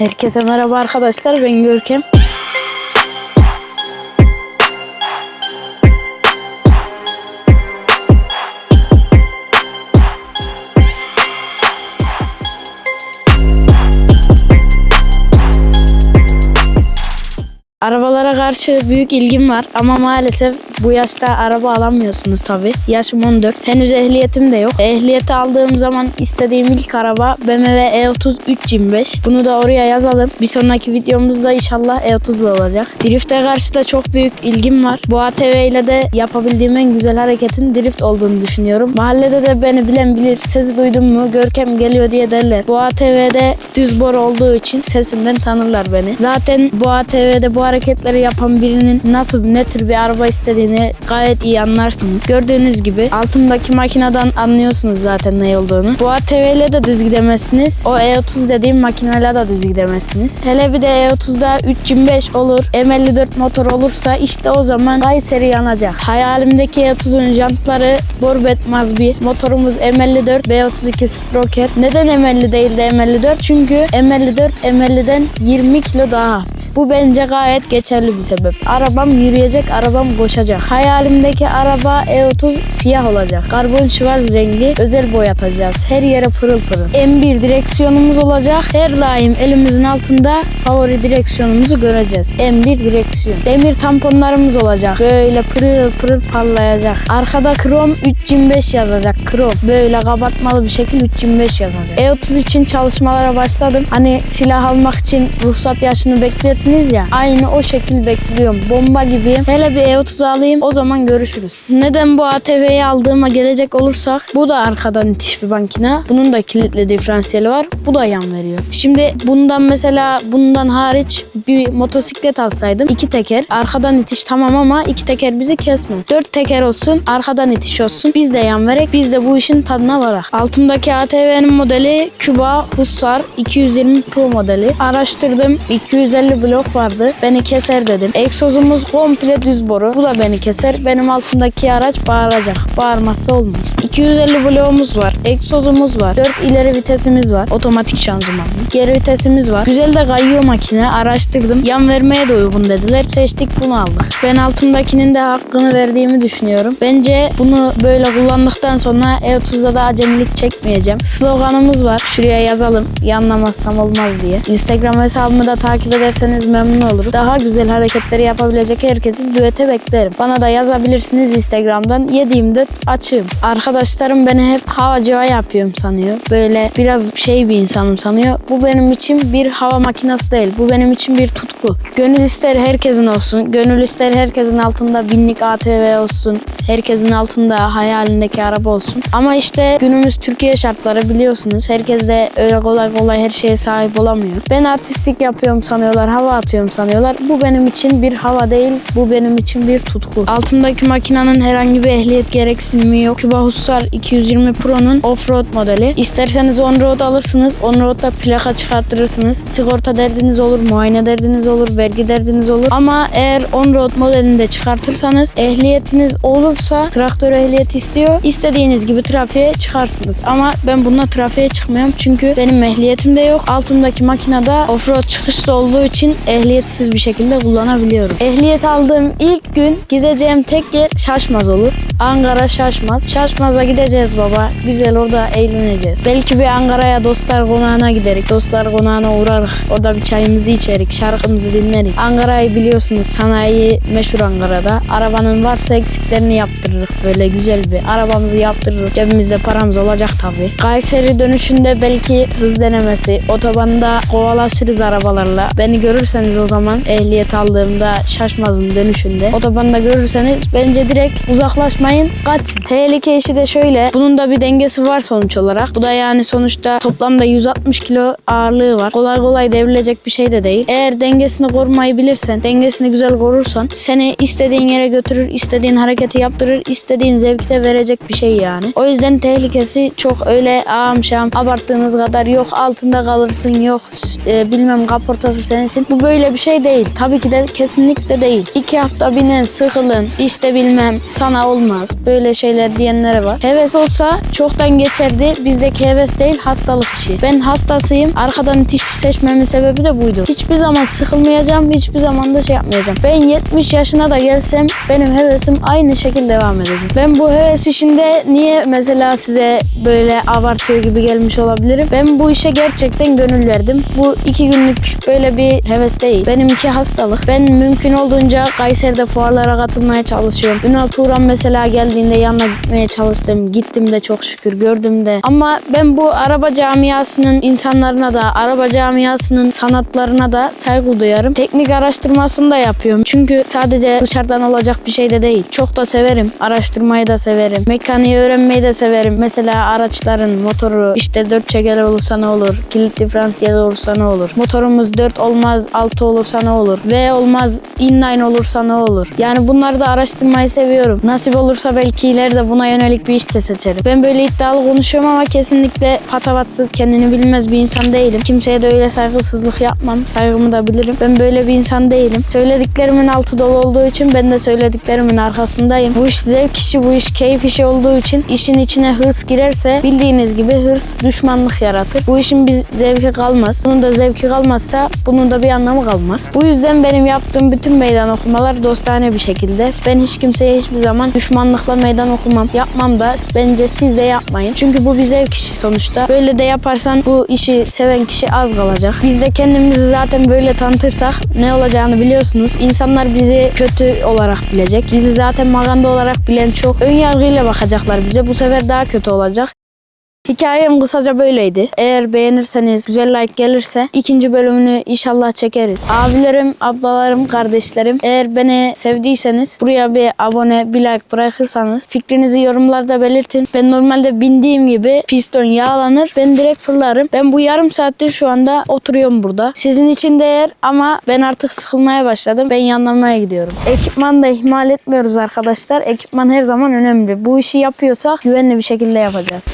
Herkese merhaba arkadaşlar ben Görkem. Arabalara karşı büyük ilgim var ama maalesef bu yaşta araba alamıyorsunuz tabi. Yaşım 14. Henüz ehliyetim de yok. Ehliyeti aldığım zaman istediğim ilk araba BMW E30 325. Bunu da oraya yazalım. Bir sonraki videomuzda inşallah E30'lu olacak. Drift'e karşı da çok büyük ilgim var. Bu ATV ile de yapabildiğim en güzel hareketin drift olduğunu düşünüyorum. Mahallede de beni bilen bilir. Sesi duydun mu Görkem geliyor diye derler. Bu ATV'de düz bor olduğu için sesimden tanırlar beni. Zaten bu ATV'de bu hareketleri yapan birinin nasıl ne tür bir araba istediğini gayet iyi anlarsınız. Gördüğünüz gibi altımdaki makineden anlıyorsunuz zaten ne olduğunu. Bu ATV ile de düz gidemezsiniz. O E30 dediğim makineyle de düz gidemezsiniz. Hele bir de E30'da 325 olur. M54 motor olursa işte o zaman Kayseri yanacak. Hayalimdeki E30'un jantları Borbet Maz 1. Motorumuz M54 B32 Stroker. Neden M50 değil de M54? Çünkü M54 M50'den 20 kilo daha. Bu bence gayet geçerli bir sebep. Arabam yürüyecek, arabam koşacak. Hayalimdeki araba E30 siyah olacak. Karbon şivarz rengi özel boyatacağız. Her yere pırıl pırıl. M1 direksiyonumuz olacak. Her daim elimizin altında favori direksiyonumuzu göreceğiz. M1 direksiyon. Demir tamponlarımız olacak. Böyle pırıl pırıl parlayacak. Arkada krom 325 yazacak. Krom. Böyle kapatmalı bir şekil 325 yazacak. E30 için çalışmalara başladım. Hani silah almak için ruhsat yaşını beklersiniz ya. Aynı o şekil bekliyorum. Bomba gibiyim. Hele bir E30 alayım o zaman görüşürüz. Neden bu ATV'yi aldığıma gelecek olursak bu da arkadan itiş bir makine. Bunun da kilitli diferansiyeli var. Bu da yan veriyor. Şimdi bundan mesela bundan hariç bir motosiklet alsaydım iki teker arkadan itiş tamam ama iki teker bizi kesmez. Dört teker olsun arkadan itiş olsun. Biz de yan verek biz de bu işin tadına varak. Altımdaki ATV'nin modeli Cuba Hussar 220 Pro modeli. Araştırdım 250 blok vardı. Beni keser dedim. Egzozumuz komple düz boru. Bu da beni keser. Benim altımdaki araç bağıracak. Bağırmazsa olmaz. 250 bloğumuz var. Egzozumuz var. 4 ileri vitesimiz var. Otomatik şanzımanlı. Geri vitesimiz var. Güzel de kayıyor makine. Araştırdım. Yan vermeye de uygun dediler. Seçtik bunu aldık. Ben altımdakinin de hakkını verdiğimi düşünüyorum. Bence bunu böyle kullandıktan sonra E30'da da acemilik çekmeyeceğim. Sloganımız var. Şuraya yazalım. Yanlamazsam olmaz diye. Instagram hesabımı da takip ederseniz memnun olurum. Daha güzel hareketleri yapabilecek herkesi düete beklerim. Bana da yazabilirsiniz Instagram'dan. Yediğimde açığım. Arkadaşlarım beni hep havacıva yapıyorum sanıyor. Böyle biraz şey bir insanım sanıyor. Bu benim için bir hava makinesi değil. Bu benim için bir tutku. Gönül ister herkesin olsun. Gönül ister herkesin altında binlik ATV olsun. Herkesin altında hayalindeki araba olsun. Ama işte günümüz Türkiye şartları biliyorsunuz. Herkes de öyle kolay kolay her şeye sahip olamıyor. Ben artistlik yapıyorum sanıyorlar, hava atıyorum sanıyorlar. Bu benim için bir hava değil, bu benim için bir tutku. Altımdaki makinenin herhangi bir ehliyet gereksinimi yok. Cuba Hussar 220 Pro'nun offroad modeli. İsterseniz on-road alırsınız, on-road'da plaka çıkarttırırsınız. Sigorta derdiniz olur, muayene derdiniz olur, vergi derdiniz olur. Ama eğer on-road modelinde çıkartırsanız ehliyetiniz olursa traktör ehliyeti istiyor. İstediğiniz gibi trafiğe çıkarsınız. Ama ben bununla trafiğe çıkmıyorum çünkü benim ehliyetim de yok. Altımdaki makinede offroad çıkışlı olduğu için ehliyetsiz bir şekilde kullanabiliyorum. Ehliyet aldığım ilk gün gideceğim tek yer Şaşmaz olur. Ankara Şaşmaz. Şaşmaz'a gideceğiz baba. Güzel orada eğleneceğiz. Belki bir Ankara'ya dostlar konağına giderik. Dostlar konağına uğrarız. Orada bir çayımızı içerik. Şarkımızı dinlerik. Ankara'yı biliyorsunuz sanayi meşhur Ankara'da. Arabanın varsa eksiklerini yaptırırız. Böyle güzel bir arabamızı yaptırırız. Cebimizde paramız olacak tabii. Kayseri dönüşünde belki hız denemesi. Otobanda kovalaşırız arabalarla. Beni görürseniz o zaman ehliyet aldığımda Şaşmaz'ın dönüşünde. Otobanda görürseniz bence direkt uzaklaşmayın. Kaç. Tehlike işi de şöyle. Bunun da bir dengesi var sonuç olarak. Bu da yani sonuçta toplamda 160 kilo ağırlığı var. Kolay kolay devrilecek bir şey de değil. Eğer dengesini korumayı bilirsen, dengesini güzel korursan seni istediğin yere götürür, istediğin hareketi yaptırır, istediğin zevki de verecek bir şey yani. O yüzden tehlikesi çok öyle ağam şam abarttığınız kadar yok altında kalırsın yok e, bilmem kaportası sensin. Bu böyle bir şey değil. Tabii ki de kesinlikle değil. İki hafta binin, sıkılın, işte bilmem sana olmaz. Böyle şeyler diyenlere var. Heves olsa çoktan geçerdi. Bizdeki heves değil hastalık işi. Ben hastasıyım. Arkadan itiş seçmemin sebebi de buydu. Hiçbir zaman sıkılmayacağım. Hiçbir zaman da şey yapmayacağım. Ben 70 yaşına da gelsem benim hevesim aynı şekilde devam edecek. Ben bu heves işinde niye mesela size böyle abartıyor gibi gelmiş olabilirim. Ben bu işe gerçekten gönül verdim. Bu iki günlük böyle bir heves değil. Benimki hastalık. Ben mümkün olduğunca Kayseri'de fuarlara katılmaya çalışıyorum. Ünal Turan mesela geldiğinde yanına gitmeye çalıştım. Gittim de çok şükür gördüm de. Ama ben bu araba camiasının insanlarına da, araba camiasının sanatlarına da saygı duyarım. Teknik araştırmasını da yapıyorum. Çünkü sadece dışarıdan olacak bir şey de değil. Çok da severim. Araştırmayı da severim. Mekaniği öğrenmeyi de severim. Mesela araçların motoru işte dört çeker olursa ne olur? Kilit diferansiyel olursa ne olur? Motorumuz 4 olmaz 6 olursa ne olur? V olmaz inline olursa ne olur? Yani bunları da araştırmayı seviyorum. Nasip olursa belki ileride buna yönelik bir iş de seçerim. Ben böyle iddialı konuşuyorum ama kesinlikle patavatsız kendini bilmez bir insan değilim. Kimseye de öyle saygısızlık yapmam. Saygımı da bilirim. Ben böyle bir insan değilim. Söylediklerimin altı dolu olduğu için ben de söylediklerimin arkasındayım. Bu iş zevk işi, bu iş keyif işi olduğu için işin içine hırs girerse bildiğiniz gibi hırs düşmanlık yaratır. Bu işin bir zevki kalmaz. Bunun da zevki kalmazsa bunun da bir anlamı kalmaz. Bu yüzden benim yaptığım bütün meydan okumalar dostane bir şekilde. Ben hiç kimseye hiçbir zaman düşmanlıkla meydan okumam. Yapmam da bence siz de yapmayın. Çünkü bu bir zevk işi sonuçta. Böyle de yaparsan bu işi seven kişi az kalacak. Biz de kendimizi zaten böyle tanıtırsak ne olacağını biliyorsunuz. İnsanlar bizi kötü olarak bilecek. Bizi zaten maganda olarak bilen çok. Ön yargıyla bakacaklar bize. Bu sefer daha kötü olacak. Hikayem kısaca böyleydi. Eğer beğenirseniz, güzel like gelirse ikinci bölümünü inşallah çekeriz. Abilerim, ablalarım, kardeşlerim eğer beni sevdiyseniz buraya bir abone, bir like bırakırsanız fikrinizi yorumlarda belirtin. Ben normalde bindiğim gibi piston yağlanır. Ben direkt fırlarım. Ben bu yarım saattir şu anda oturuyorum burada. Sizin için değer ama ben artık sıkılmaya başladım. Ben yanlamaya gidiyorum. Ekipman da ihmal etmiyoruz arkadaşlar. Ekipman her zaman önemli. Bu işi yapıyorsak güvenli bir şekilde yapacağız.